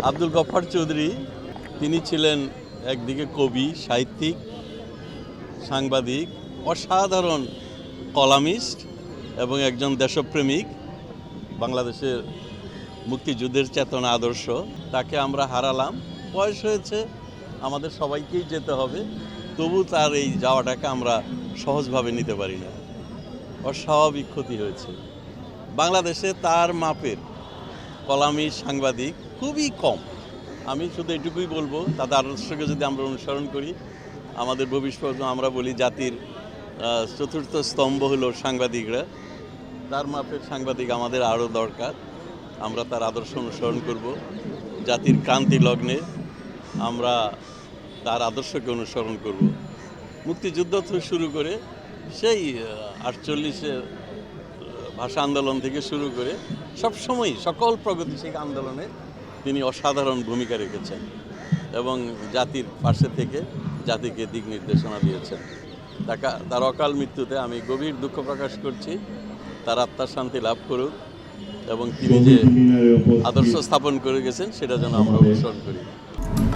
আব্দুল গফ্ফার চৌধুরী, তিনি ছিলেন একদিকে কবি, সাহিত্যিক, সাংবাদিক, অসাধারণ কলামিস্ট এবং একজন দেশপ্রেমিক, বাংলাদেশের মুক্তিযুদ্ধের চেতনা আদর্শ। তাকে আমরা হারালাম। বয়স হয়েছে, আমাদের সবাইকেই যেতে হবে। তবু তার এই যাওয়াটাকে আমরা সহজভাবে নিতে পারি না। অস্বাভাবিক ক্ষতি হয়েছে। বাংলাদেশে তার মাপের কলামি সাংবাদিক খুবই কম। আমি শুধু এটুকুই বলব, তাদের আদর্শকে যদি আমরা অনুসরণ করি, আমাদের ভবিষ্যৎ আমরা বলি জাতির চতুর্থ স্তম্ভ হলো সাংবাদিকরা। তার মাপের সাংবাদিক আমাদের আরও দরকার। আমরা তার আদর্শ অনুসরণ করব। জাতির ক্রান্তি লগ্নে আমরা তার আদর্শকে অনুসরণ করব। মুক্তিযুদ্ধ থেকে শুরু করে সেই আটচল্লিশের ভাষা আন্দোলন থেকে শুরু করে সবসময় সকল প্রগতিশীল আন্দোলনে তিনি অসাধারণ ভূমিকা রেখেছেন এবং জাতির পাশে থেকে জাতিকে দিক নির্দেশনা দিয়েছেন। তাকা তার অকাল মৃত্যুতে আমি গভীর দুঃখ প্রকাশ করছি তার আত্মার শান্তি লাভ করুক এবং তিনি যে আদর্শ স্থাপন করে গেছেন সেটা যেন আমরা অনুসরণ করি।